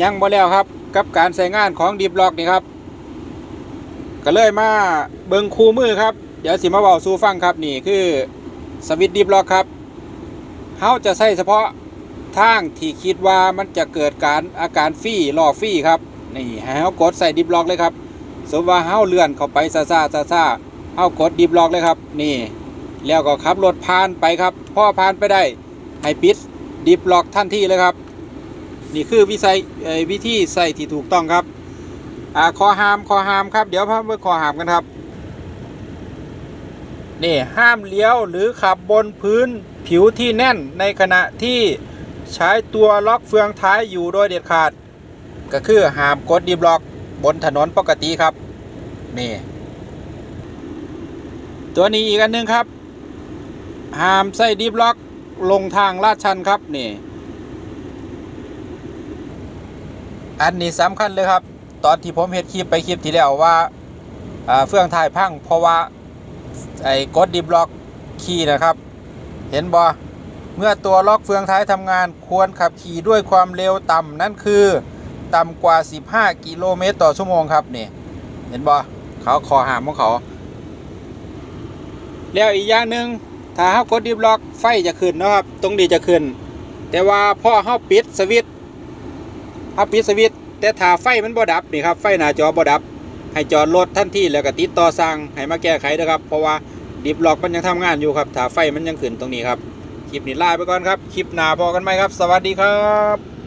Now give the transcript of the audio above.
ยังบ่แล้วครับกับการใส่งานของดิบล็อกนี่ครับ ก็เลยมาเบิงคู่มือครับ เดี๋ยวสิมาเบาสู่ฟังครับนี่คือสวิตดิบล็อกครับเฮาจะใส่เฉพาะทางที่คิดว่ามันจะเกิดการอาการฟี่ล่อฟี่ครับนี่ให้เฮากดใส่ดิบล็อกเลยครับสมมติว่าเฮาเลื่อนเข้าไปซาซาซาซาเฮากดดิบล็อกเลยครับ นี่ แล้วก็ขับรถผ่านไปครับพอผ่านไปได้ให้ปิดดิบล็อกทันทีเลยครับ นี่คือวิสัยวิธีใส่ที่ถูกต้องครับอ่าคอหามคอหามครับ เดี๋ยวพาไปคอหามกันครับนี่ห้ามเลี้ยวหรือขับบนพื้นผิวที่แน่นในขณะที่ใช้ตัวล็อกเฟืองท้ายอยู่โดยเด็ดขาด ก็คือห้ามกดดีบล็อกบนถนนปกติครับนี่ตัวนี้อีกอันหนึงครับห้ามใส่ดีบล็อกลงทางลาดชันครับนี่ อันนี้สำคัญเลยครับ ตอนที่ผมเห็ดคลิปไปคลิปที่แล้วว่าเฟื่องถ่ายพังเพราะว่าไอ้กดดิบล็อกคีย์นะครับ เห็นบ่เมื่อตัวล็อกเฟืองท้ายทำงานควรขับขี่ด้วยความเร็วต่ำนั่นคือ ต่ำกว่า 15 กิโลเมตรต่อชั่วโมงครับนี่เห็นบ่เขาขอหามของเขา แล้วอีกอย่างหนึ่งถ้าเฮากดดิบล็อกไฟจะขึ้นนะครับ ตรงนี้จะขึ้น แต่ว่าพอเฮาปิดสวิตช์ เฮาปิดสวิตแต่ถ้าไฟมันบ่ดับนี่ครับไฟหน้าจอบ่ดับ ให้จอดรถทันทีแล้วก็ติดต่อสั่งให้มาแก้ไขนะครับ เพราะว่าดิบล็อกมันยังทำงานอยู่ครับถ้าไฟมันยังขึ้นตรงนี้ครับคลิปนี้ลาไปก่อนครับคลิปหน้าพอกันไหมครับ สวัสดีครับ